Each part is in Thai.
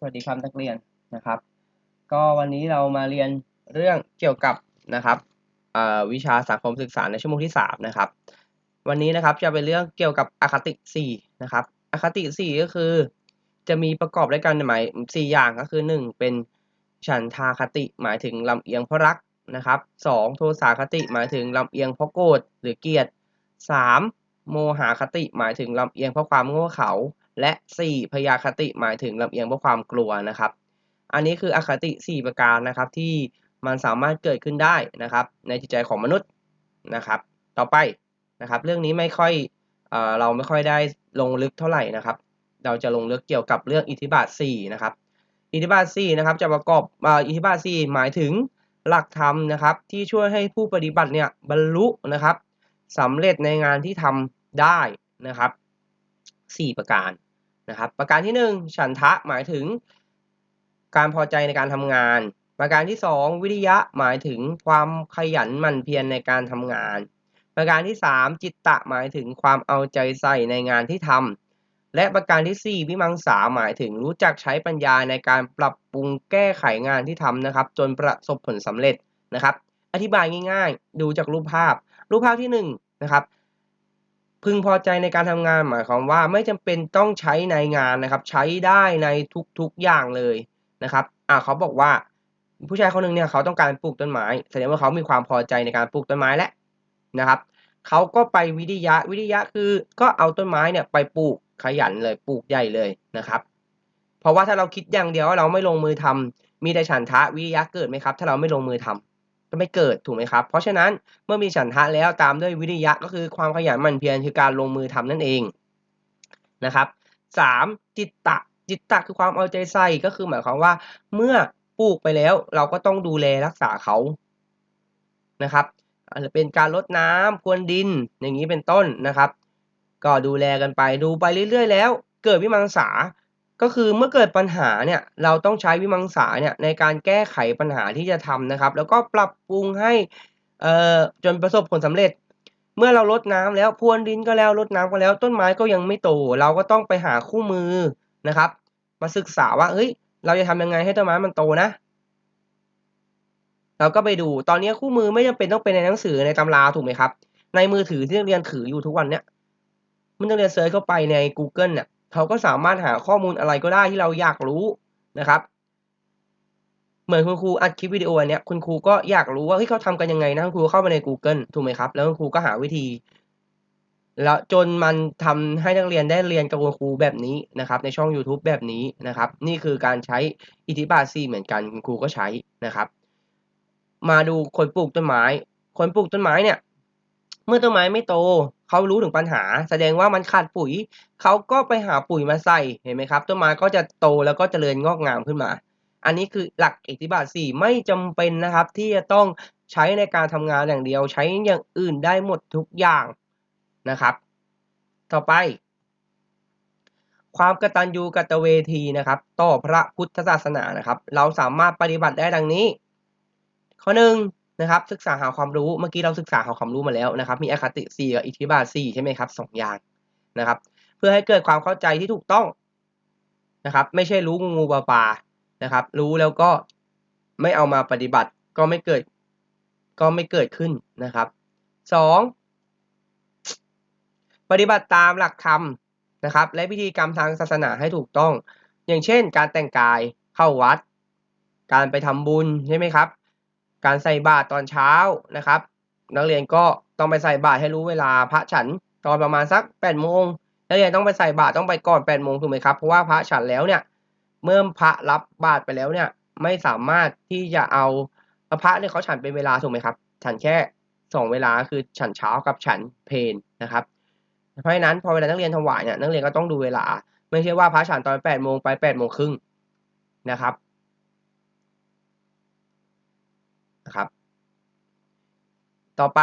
สวัสดีครับนักเรียนนะครับ ก็วันนี้เรามาเรียนเรื่องเกี่ยวกับนะครับวิชาสังคมศึกษาในชั่วโมงที่สามนะครับ วันนี้นะครับจะเป็นเรื่องเกี่ยวกับอคติสี่นะครับอคติสี่ก็คือ จะมีประกอบด้วยกันหมายสี่อย่างก็คือหนึ่งเป็นฉันทาคติหมายถึงลำเอียงเพราะรักนะครับสองโทสาคติหมายถึงลำเอียงเพราะโกรธหรือเกลียดสามโมหาคติหมายถึงลำเอียงเพราะความโง่เขลา และ 4 พยาคติหมายถึงลำเอียงเพราะความกลัวนะครับ อันนี้คืออคติ 4 ประการนะครับที่มันสามารถเกิดขึ้นได้นะครับ ในจิตใจของมนุษย์นะครับ ต่อไปนะครับ เรื่องนี้ไม่ค่อยเอเราไม่ค่อยได้ลงลึกเท่าไหร่นะครับ เราจะลงลึกเกี่ยวกับเรื่องอิทธิบาท 4 นะครับ อิทธิบาท 4 นะครับ จะประกอบอิทธิบาท 4 หมายถึงหลักธรรมนะครับ ที่ช่วยให้ผู้ปฏิบัติเนี่ยบรรลุนะครับสำเร็จในงานที่ทำได้นะครับ 4 ประการ นะครับ ประการที่ 1 ฉันทะหมายถึง การพอใจในการทำงาน ประการที่ 2 วิริยะหมายถึงความขยันหมั่นเพียรในการทำงาน ประการที่ 3 จิตตะหมายถึงความเอาใจใส่ในงานที่ทำและประการที่ 4 วิมังสาหมายถึงรู้จักใช้ปัญญาในการปรับปรุงแก้ไขงานที่ทำนะครับ จนประสบผลสำเร็จนะครับ อธิบายง่าย ๆ ดูจากรูปภาพ รูปภาพที่1นะครับ พึงพอใจในการทำงานหมายความว่าไม่จำเป็นต้องใช้ในงานนะครับ ใช้ได้ในทุกๆอย่างเลยนะครับอ่าเขาบอกว่า ผู้ชายคนหนึ่งเนี่ยเขาต้องการปลูกต้นไม้แสดงว่าเขามีความพอใจในการปลูกต้นไม้แล้วนะครับเขาก็ไปวิทยะวิทยะคือก็เอาต้นไม้เนี่ยไปปลูกขยันเลยปลูกใหญ่เลยนะครับ เพราะว่าถ้าเราคิดอย่างเดียวว่าเราไม่ลงมือทำมีแต่ฉันทะวิทยะเกิดไหมครับ ถ้าเราไม่ลงมือทำก็ ไม่เกิดถูกไหมครับ เพราะฉะนั้นเมื่อมีฉันทะแล้วตามด้วยวิริยะก็คือความขยันหมั่นเพียรคือการลงมือทำนั่นเองนะครับสามจิตตะจิตตะคือความเอาใจใส่ก็คือหมายความว่า เมื่อปลูกไปแล้วเราก็ต้องดูแลรักษาเขานะครับอาจจะเป็นการลดน้ำพรวนดินอย่างนี้เป็นต้นนะครับ ก็ดูแลกันไปดูไปเรื่อย ๆ แล้ว เกิดวิมังสา ก็คือเมื่อเกิดปัญหาเนี่ยเราต้องใช้วิมังสาเนี่ยในการแก้ไขปัญหาที่จะทำนะครับ แล้วก็ปรับปรุงให้เอ่อจนประสบผลสำเร็จ เมื่อเราลดน้ำแล้วพรวนดินก็แล้วลดน้ำก็แล้ว ต้นไม้ก็ยังไม่โต เราก็ต้องไปหาคู่มือนะครับ มาศึกษาว่าเฮ้ย เราจะทำยังไงให้ต้นไม้มันโตนะ เราก็ไปดูตอนนี้คู่มือไม่จำเป็นต้องเป็นในหนังสือในตำราถูกไหมครับ ในมือถือที่นักเรียนถืออยู่ทุกวันเนี้ยมันนักเรียนเซิร์ชเข้าไปใน Google เนี่ย เขาก็สามารถหาข้อมูลอะไรก็ได้ที่เราอยากรู้นะครับ เหมือนคุณครูอัดคลิปวิดีโออันเนี้ยคุณครูก็อยากรู้ว่าเฮ้ยเขาทำกันยังไงนะคุณครูเข้าไปใน Google ถูกไหมครับ แล้วคุณครูก็หาวิธี แล้วจนมันทำให้นักเรียนได้เรียนกับคุณครูแบบนี้นะครับ ในช่อง YouTube แบบนี้นะครับ นี่คือการใช้อิทธิบาทซีเหมือนกันคุณครูก็ใช้นะครับ มาดูคนปลูกต้นไม้ คนปลูกต้นไม้เนี่ย เมื่อต้นไม้ไม่โต เขารู้ถึงปัญหา แสดงว่ามันขาดปุ๋ย เขาก็ไปหาปุ๋ยมาใส่เห็นไหมครับ ต้นไม้ก็จะโตแล้วก็เจริญงอกงามขึ้นมา อันนี้คือหลักอิทธิบาทสี่ไม่จำเป็นนะครับ ที่จะต้องใช้ในการทำงานอย่างเดียว ใช้อย่างอื่นได้หมดทุกอย่างนะครับ ต่อไป ความกตัญญูกตเวทีนะครับ ต่อพระพุทธศาสนานะครับ เราสามารถปฏิบัติได้ดังนี้ ข้อหนึ่ง นะครับศึกษาหาความรู้เมื่อกี้เราศึกษาหาความรู้มาแล้วนะครับ มีอคติ4กับอิทธิบาท4ใช่ไหมครับสองอย่างนะครับ เพื่อให้เกิดความเข้าใจที่ถูกต้องนะครับ ไม่ใช่รู้งูงูปลาปลานะครับ รู้แล้วก็ไม่เอามาปฏิบัติก็ไม่เกิด ก็ไม่เกิดขึ้นนะครับสองปฏิบัติตามหลักธรรมนะครับ และพิธีกรรมทางศาสนาให้ถูกต้อง อย่างเช่น การแต่งกายเข้าวัด การไปทำบุญใช่ไหมครับ การใส่บาตรตอนเช้านะครับ นักเรียนก็ต้องไปใส่บาตรให้รู้เวลาพระฉันตอนประมาณสักแปดโมงนักเรียนต้องไปใส่บาตรต้องไปก่อนแปดโมงถูกไหมครับเพราะว่าพระฉันแล้วเนี่ยเมื่อพระรับบาตรไปแล้วเนี่ยไม่สามารถที่จะเอาพระเนี่ยเขาฉันเป็นเวลาถูกไหมครับ ฉันแค่สองเวลาคือฉันเช้ากับฉันเพนนะครับเพราะฉะนั้นพอเวลานักเรียนถวายเนี่ยนักเรียนก็ต้องดูเวลา ไม่ใช่ว่าพระฉันตอนแปดโมงไปแปดโมงครึ่งนะครับ นะครับ ต่อไป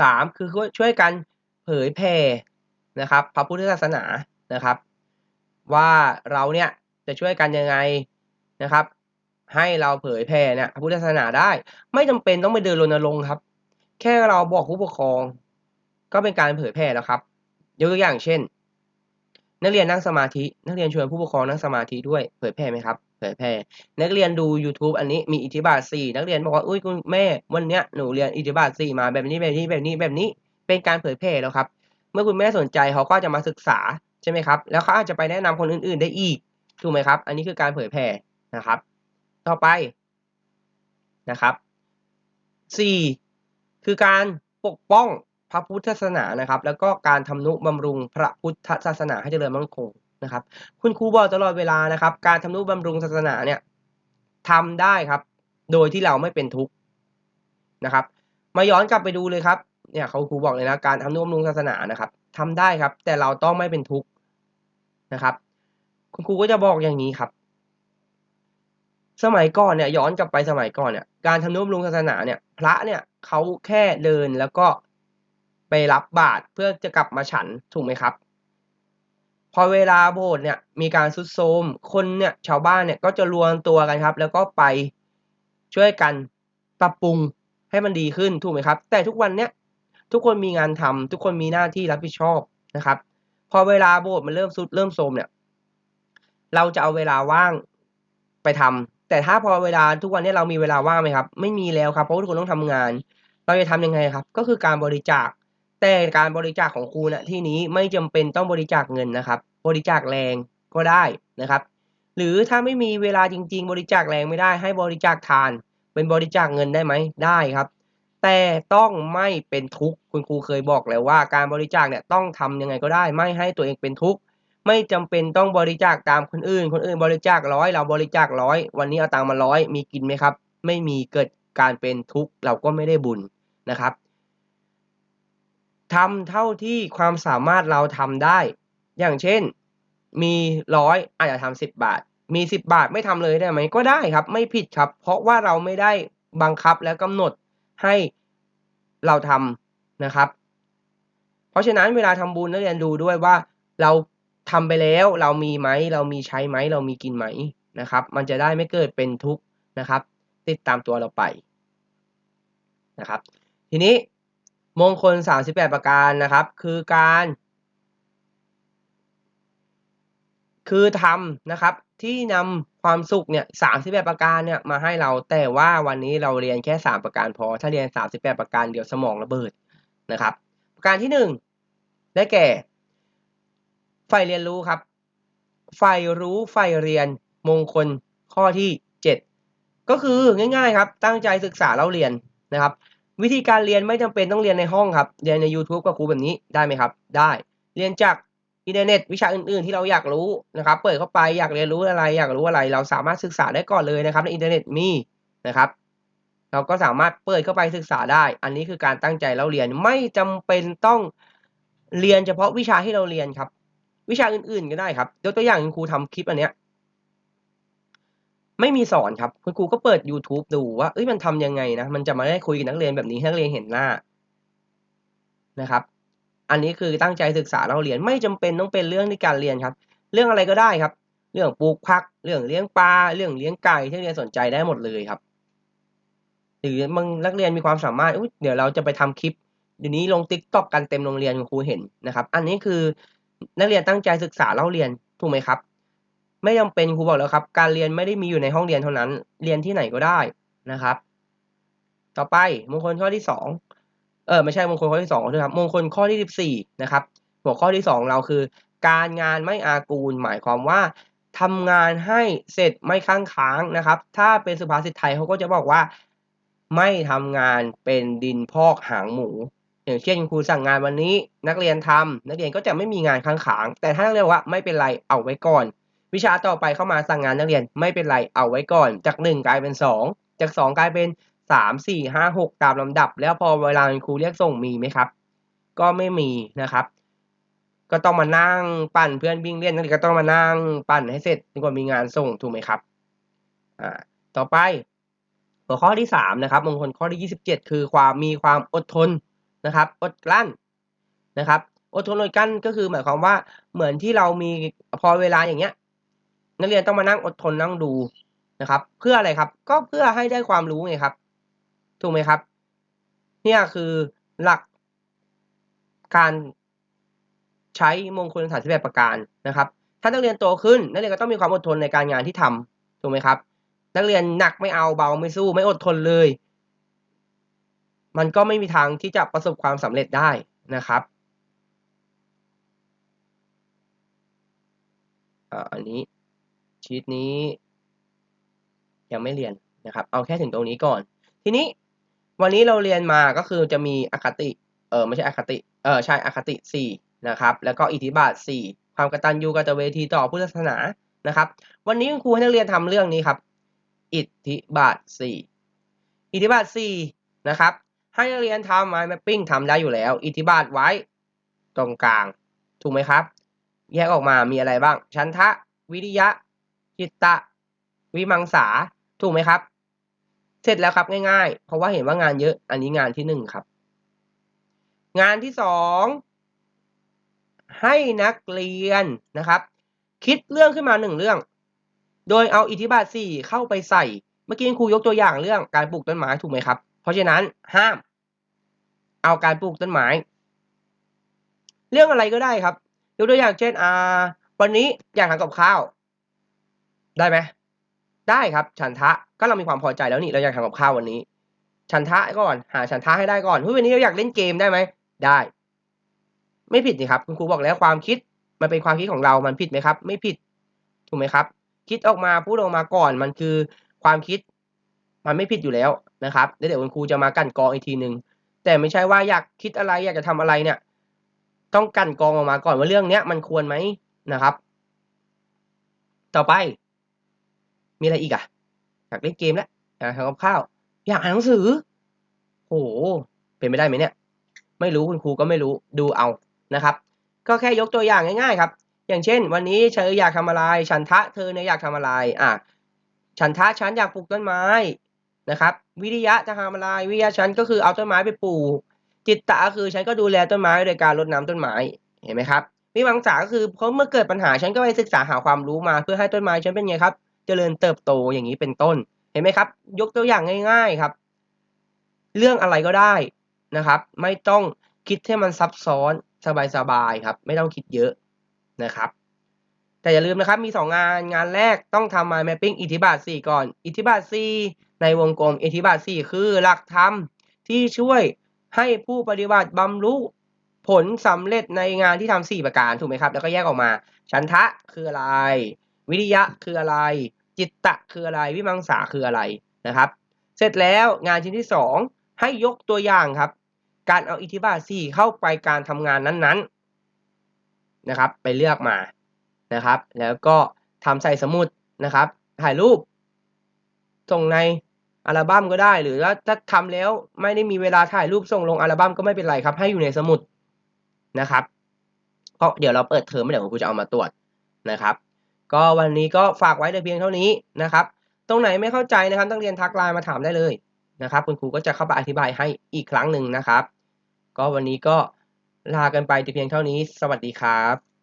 สามคือช่วยกันเผยแผ่นะครับ พระพุทธศาสนานะครับ ว่าเราเนี่ยจะช่วยกันยังไงนะครับ ให้เราเผยแผ่เนี่ยพระพุทธศาสนาได้ ไม่จำเป็นต้องไปเดินรณรงค์ครับ แค่เราบอกผู้ปกครอง ก็เป็นการเผยแผ่แล้วครับ ยกตัวอย่างเช่น นักเรียนนั่งสมาธิ นักเรียนชวนผู้ปกครองนั่งสมาธิด้วยเผยแพร่ไหมครับเผยแพร่นักเรียนดู YouTube อันนี้มีอิทธิบาทสี่นักเรียนบอกว่าอุ้ยคุณแม่วันเนี้ยหนูเรียนอิทธิบาทสี่มาแบบนี้แบบนี้แบบนี้แบบนี้เป็นการเผยแพร่แล้วครับ เมื่อคุณแม่สนใจเขาก็จะมาศึกษาใช่ไหมครับ แล้วเขาอาจจะไปแนะนำคนอื่น ๆ ได้อีกถูกไหมครับ อันนี้คือการเผยแพร่นะครับ ต่อไปนะครับสี่คือการปกป้อง ระพุทธศาสนานะครับ แล้วก็การทำนุบำรุงพระพุทธศาสนาให้เจริญมั่นคงนะครับ คุณครูบอกตลอดเวลานะครับ การทำนุบำรุงศาสนาเนี่ยทำได้ครับ โดยที่เราไม่เป็นทุกข์นะครับ มาย้อนกลับไปดูเลยครับเนี่ยเขาครูบอกเลยนะการทำนุบำรุงศาสนานะครับทำได้ครับ แต่เราต้องไม่เป็นทุกข์นะครับ คุณครูก็จะบอกอย่างนี้ครับ สมัยก่อนเนี่ยย้อนกลับไปสมัยก่อนเนี่ยการทำนุบำรุงศาสนาเนี่ย พระเนี่ยเขาแค่เดินแล้วก็ ไปรับบาตรเพื่อจะกลับมาฉันถูกไหมครับ พอเวลาโบสถ์เนี่ยมีการซุดโทมคนเนี่ยชาวบ้านเนี่ยก็จะรวมตัวกันครับ แล้วก็ไปช่วยกันปรับปรุงให้มันดีขึ้นถูกไหมครับ แต่ทุกวันเนี้ยทุกคนมีงานทำทุกคนมีหน้าที่รับผิดชอบนะครับ พอเวลาโบสถ์มันเริ่มซุดเริ่มโทมเนี่ย เราจะเอาเวลาว่างไปทำแต่ถ้าพอเวลาทุกวันนี้เรามีเวลาว่างไหมครับ ไม่มีแล้วครับเพราะทุกคนต้องทำงาน เราจะทำยังไงครับ ก็คือการบริจาค แต่การบริจาคของครูณที่นี้ไม่จำเป็นต้องบริจาคเงินนะครับ บริจาคแรงก็ได้นะครับ หรือถ้าไม่มีเวลาจริง ๆ บริจาคแรงไม่ได้ ให้บริจาคทาน เป็นบริจาคเงินได้ไหมได้ครับ แต่ต้องไม่เป็นทุกข์คุณครูเคยบอกแล้วว่า การบริจาคเนี่ยต้องทำยังไงก็ได้ ไม่ให้ตัวเองเป็นทุกข์ไม่จำเป็นต้องบริจาคตามคนอื่น คนอื่นบริจาคร้อยเราบริจาคร้อยวันนี้เอาตังค์มาร้อยมีกินไหมครับ ไม่มีเกิดการเป็นทุกข์เราก็ไม่ได้บุญนะครับ ทำเท่าที่ความสามารถเราทำได้ อย่างเช่น มีร้อยอาจจะทำสิบบาท มีสิบบาทไม่ทำเลยได้ไหมก็ได้ครับ ไม่ผิดครับ เพราะว่าเราไม่ได้บังคับและกำหนดให้เราทำนะครับ เพราะฉะนั้นเวลาทำบุญนักเรียนดูด้วยว่าเราทำไปแล้วเรามีไหมเรามีใช้ไหมเรามีกินไหมนะครับ มันจะได้ไม่เกิดเป็นทุกข์นะครับ ติดตามตัวเราไปนะครับ ทีนี้ มงคล 38 ประการนะครับ คือการ คือทำนะครับ ที่นำความสุขเนี่ย38 ประการเนี่ยมาให้เราแต่ว่าวันนี้เราเรียนแค่ 3 ประการพอ ถ้าเรียน 38 ประการเดี๋ยวสมองระเบิดนะครับ ประการที่ 1 ได้แก่ใฝ่เรียนรู้ครับใฝ่รู้ใฝ่เรียนมงคลข้อที่ 7 ก็คือง่ายๆครับ ตั้งใจศึกษาแล้วเรียนนะครับ วิธีการเรียนไม่จำเป็นต้องเรียนในห้องครับ เรียนใน YouTube กับครูแบบนี้ได้ไหมครับ ได้ เรียนจากอินเทอร์เน็ตวิชาอื่นๆ ที่เราอยากรู้นะครับ เปิดเข้าไปอยากเรียนรู้อะไร อยากรู้อะไร เราสามารถศึกษาได้ก่อนเลยนะครับ ในอินเทอร์เน็ตมีนะครับ เราก็สามารถเปิดเข้าไปศึกษาได้ อันนี้คือการตั้งใจแล้วเรียนไม่จำเป็นต้องเรียนเฉพาะวิชาที่เราเรียนครับ วิชาอื่นๆก็ได้ครับยกตัวอย่างครูทำคลิปอันเนี้ย ไม่มีสอนครับ คุณครูก็เปิด YouTube ดูว่าเอ้ยมันทำยังไงนะ มันจะมาได้คุยกับนักเรียนแบบนี้ให้นักเรียนเห็นหน้านะครับ อันนี้คือตั้งใจศึกษาเราเรียนไม่จำเป็นต้องเป็นเรื่องในการเรียนครับ เรื่องอะไรก็ได้ครับ เรื่องปลูกผัก เรื่องเลี้ยงปลา เรื่องเลี้ยงไก่ที่เรียนสนใจได้หมดเลยครับ หรือบางนักเรียนมีความสามารถเดี๋ยวเราจะไปทำคลิปเดี๋ยวนี้ลงติ๊กต็อกกันเต็มโรงเรียนครูเห็นนะครับ อันนี้คือนักเรียนตั้งใจศึกษาเราเรียนถูกไหมครับ ไม่จำเป็นครูบอกแล้วครับ การเรียนไม่ได้มีอยู่ในห้องเรียนเท่านั้น เรียนที่ไหนก็ได้นะครับ ต่อไปมงคลข้อที่สองเออไม่ใช่มงคลข้อที่สองนะครับมงคลข้อที่สิบสี่นะครับ หัวข้อที่สองเราคือ การงานไม่อากูล หมายความว่าทำงานให้เสร็จไม่ค้างค้างนะครับ ถ้าเป็นสุภาษิตไทยเขาก็จะบอกว่า ไม่ทำงานเป็นดินพอกหางหมู อย่างเช่นครูสั่งงานวันนี้ นักเรียนทำนักเรียนก็จะไม่มีงานค้างค้างแต่ถ้านักเรียนว่าไม่เป็นไรเอาไว้ก่อน วิชาต่อไปเข้ามาสั่งงานนักเรียนไม่เป็นไรเอาไว้ก่อน จากหนึ่งกลายเป็นสองจากสองกลายเป็นสามสี่ห้าหกตามลำดับ แล้วพอเวลาครูเรียกส่งมีไหมครับ ก็ไม่มีนะครับ ก็ต้องมานั่งปั่นเพื่อนวิ่งเล่นนักเรียนก็ต้องมานั่งปั่นให้เสร็จจนกว่ามีงานส่งถูกไหมครับอ่าต่อไปหัวข้อที่สามนะครับมงคลข้อที่ยี่สิบเจ็ดคือความมีความอดทนนะครับ อดกลั้นนะครับ อดทนอดกลั้นก็คือหมายความว่าเหมือนที่เรามีพอเวลาอย่างเงี้ย นักเรียนต้องมานั่งอดทนนั่งดูนะครับ เพื่ออะไรครับ ก็เพื่อให้ได้ความรู้ไงครับ ถูกไหมครับ เนี่ยคือหลักการใช้มงคลสถานที่แบบประการนะครับ ถ้านักเรียนโตขึ้น นักเรียนก็ต้องมีความอดทนในการงานที่ทำถูกไหมครับ นักเรียนหนักไม่เอาเบาไม่สู้ไม่อดทนเลย มันก็ไม่มีทางที่จะประสบความสำเร็จได้นะครับออันนี้ ชีตนี้ ยังไม่เรียนนะครับ เอาแค่ถึงตรงนี้ก่อน ทีนี้วันนี้เราเรียนมาก็คือจะมีอคติ เออไม่ใช่อคติ เออใช่อคติสี่นะครับ แล้วก็อิทธิบาทสี่ความกตัญญูกตเวทีต่อพุทธศาสนานะครับ วันนี้คุณครูให้นักเรียนทำเรื่องนี้ครับ อิทธิบาทสี่อิทธิบาทสี่นะครับ ให้นักเรียนทำ mind mapping ทำได้อยู่แล้ว อิทธิบาทไว้ตรงกลาง ถูกไหมครับ แยกออกมามีอะไรบ้าง ชันทะ วิริยะ จิตตะ วิมังสา ถูกไหมครับ เสร็จแล้วครับง่ายๆ เพราะว่าเห็นว่างานเยอะ อันนี้งานที่หนึ่งครับ งานที่สองให้นักเรียนนะครับ คิดเรื่องขึ้นมาหนึ่งเรื่อง โดยเอาอิทธิบาทสี่เข้าไปใส่ เมื่อกี้ครูยกตัวอย่างเรื่องการปลูกต้นไม้ถูกไหมครับ เพราะฉะนั้นห้าม เอาการปลูกต้นไม้ เรื่องอะไรก็ได้ครับ ยกตัวอย่างเช่นอ่าวันนี้อยากทำกับข้าว ได้ไหมได้ครับฉันทะก็เรามีความพอใจแล้วนี่เราอยากทำกับข้าววันนี้ ฉันทะก่อนหาฉันทะให้ได้ก่อนเฮ้ยวันนี้เราอยากเล่นเกมได้ไหมได้ ไม่ผิดนี่ครับ คุณครูบอกแล้วความคิดมันเป็นความคิดของเรา มันผิดไหมครับ ไม่ผิดถูกไหมครับ คิดออกมาพูดออกมาก่อนมันคือความคิด มันไม่ผิดอยู่แล้วนะครับเดี๋ยวคุณครูจะมากันกองอีกทีหนึ่งแต่ไม่ใช่ว่าอยากคิดอะไรอยากจะทำอะไรเนี่ย ต้องกันกองออกมาก่อนว่าเรื่องเนี้ยมันควรไหมนะครับ ต่อไป มีอะไรอีกอะอยากเล่นเกมแล้วอยากทำกับข้าว อยากอ่านหนังสือโหเป็นไม่ได้ไหมเนี่ย ไม่รู้คุณครูก็ไม่รู้ดูเอานะครับ ก็แค่ยกตัวอย่างง่ายๆครับ อย่างเช่น วันนี้เธออยากทำอะไร ฉันทะเธอเนี่ยอยากทำอะไรอะฉันทะฉันอยากปลูกต้นไม้นะครับ วิริยะจะทำอะไรวิริยะฉันก็คือเอาต้นไม้ไปปลูกจิตตะคือฉันก็ดูแลต้นไม้โดยการรดน้ำต้นไม้เห็นไหมครับวิมังสาก็คือเพราะเมื่อเกิดปัญหาฉันก็ไปศึกษาหาความรู้มาเพื่อให้ต้นไม้ฉันเป็นไงครับ เจริญเติบโตอย่างนี้เป็นต้น เห็นไหมครับ ยกตัวอย่างง่าย ๆครับ เรื่องอะไรก็ได้นะครับ ไม่ต้องคิดให้มันซับซ้อนสบายๆครับ ไม่ต้องคิดเยอะนะครับ แต่อย่าลืมนะครับมี 2 งานงานแรกต้องทำ mind mapping อิทธิบาท 4 ก่อน อิทธิบาท 4 ในวงกลมอิทธิบาท 4 คือหลักธรรมที่ช่วยให้ผู้ปฏิบัติบำรุผลสำเร็จในงานที่ทำ4ประการถูกไหมครับ แล้วก็แยกออกมาฉันทะคืออะไร วิริยะคืออะไร จิตตะคืออะไร วิมังสาคืออะไรนะครับ เสร็จแล้วงานชิ้นที่ 2 ให้ยกตัวอย่างครับ การเอาอิทธิบาท4เข้าไปการทำงานนั้นๆนะครับ ไปเลือกมานะครับ แล้วก็ทำใส่สมุดนะครับ ถ่ายรูป ส่งในอัลบั้มก็ได้ หรือว่าถ้าทำแล้วไม่ได้มีเวลาถ่ายรูปส่งลงอัลบั้มก็ไม่เป็นไรครับ ให้อยู่ในสมุดนะครับเพราะเดี๋ยวเราเปิดเทอมเดี๋ยวครูจะเอามาตรวจนะครับ ก็วันนี้ก็ฝากไว้แต่เพียงเท่านี้นะครับ ตรงไหนไม่เข้าใจนะครับต้องเรียนทักไลน์มาถามได้เลยนะครับ คุณครูก็จะเข้าไปอธิบายให้อีกครั้งหนึ่งนะครับ ก็วันนี้ก็ลากันไปแต่เพียงเท่านี้ สวัสดีครับ